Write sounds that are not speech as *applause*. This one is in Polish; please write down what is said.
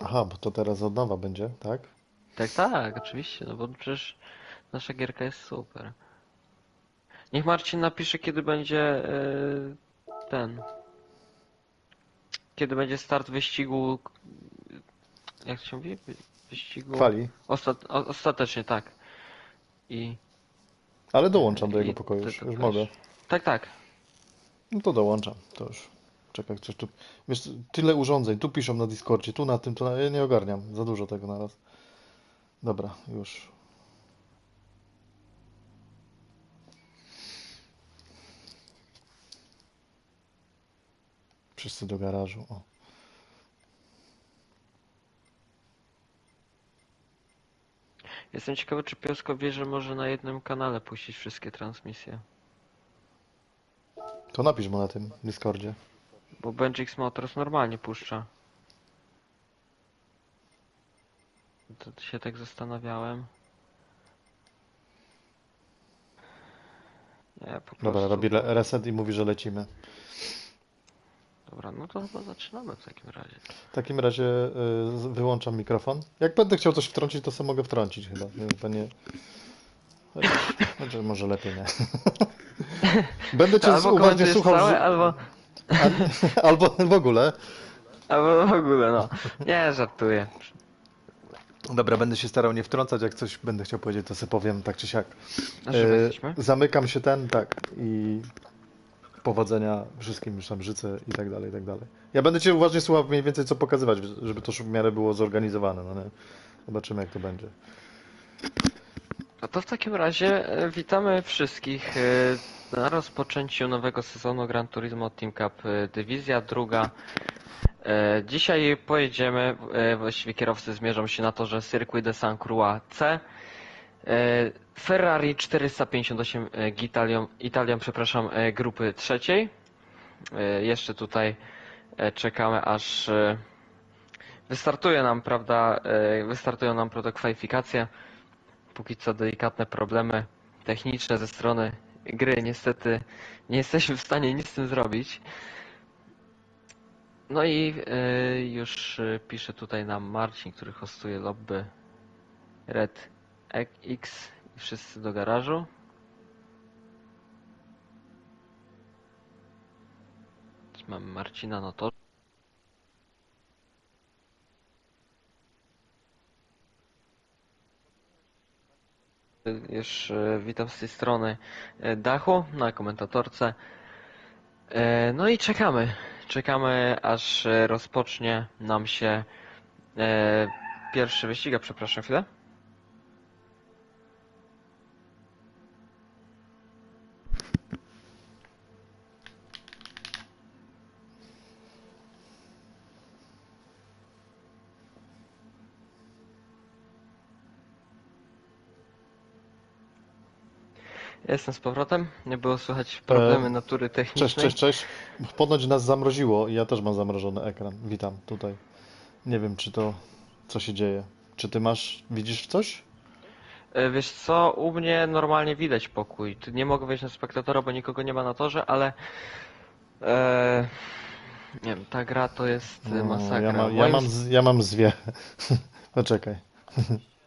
Aha, bo to teraz od nowa będzie, tak? Tak, tak, oczywiście, no bo przecież nasza gierka jest super. Niech Marcin napisze, kiedy będzie yy, ten. Kiedy będzie start wyścigu. Jak to się mówi? Wy- Wyścigu. Kwali. Ostat, o, ostatecznie, tak. I. Ale dołączam do jego i pokoju, już, już mogę. Tak, tak. No to dołączam, to już. Czekaj, coś tu. Wiesz, tyle urządzeń, tu piszą na Discordzie, tu na tym, tu na... Ja nie ogarniam, za dużo tego naraz. Dobra, już. Wszyscy do garażu. O. Jestem ciekawy, czy Piosko wie, że może na jednym kanale puścić wszystkie transmisje. To napisz mu na tym Discordzie. Bo Benjix Motors normalnie puszcza. To się tak zastanawiałem. Nie, po Dobra, prostu. robi le- reset i mówi, że lecimy. Dobra, no to chyba zaczynamy w takim razie. W takim razie y, wyłączam mikrofon. Jak będę chciał coś wtrącić, to sobie mogę wtrącić chyba, więc to nie... Chociaż- może lepiej nie. *laughs* Będę cię albo uważnie komentujesz słuchał, całe, że- albo, albo w ogóle. albo w ogóle, no. Nie, żartuję. Dobra, będę się starał nie wtrącać, jak coś będę chciał powiedzieć, to sobie powiem tak czy siak. E, zamykam się ten, tak, i powodzenia wszystkim już tam życzę i tak dalej, i tak dalej. Ja będę cię uważnie słuchał mniej więcej co pokazywać, żeby to w miarę było zorganizowane, no nie? Zobaczymy jak to będzie. No to w takim razie e, witamy wszystkich e, na rozpoczęciu nowego sezonu Gran Turismo Team Cup e, Dywizja druga. Dzisiaj pojedziemy, właściwie kierowcy zmierzą się na torze Circuit de San Croix C. Ferrari 458 e, Italią, Italią, przepraszam, grupy trzeciej. Jeszcze tutaj czekamy aż wystartuje nam, prawda, wystartują nam, prawda, kwalifikacje póki co delikatne problemy techniczne ze strony gry. Niestety nie jesteśmy w stanie nic z tym zrobić. No i y, już y, pisze tutaj nam Marcin, który hostuje lobby Red X i wszyscy do garażu. Mamy Marcina, no Już e, witam z tej strony e, dachu na komentatorce. E, No i czekamy. Czekamy aż rozpocznie nam się pierwszy wyścig. A przepraszam chwilę. Jestem z powrotem. Nie było słychać problemy E, natury Cześć, technicznej. cześć, cześć. Ponoć nas zamroziło i ja też mam zamrożony ekran. Witam tutaj. Nie wiem, czy to, co się dzieje. Czy ty masz, widzisz coś? E, Wiesz co, u mnie normalnie widać pokój. Nie mogę wejść na spektatora, bo nikogo nie ma na torze, ale e, nie wiem, ta gra to jest e, masakra. Ja, ma, ja, Moim mam, z- ja mam zwie. *laughs* Poczekaj. *laughs*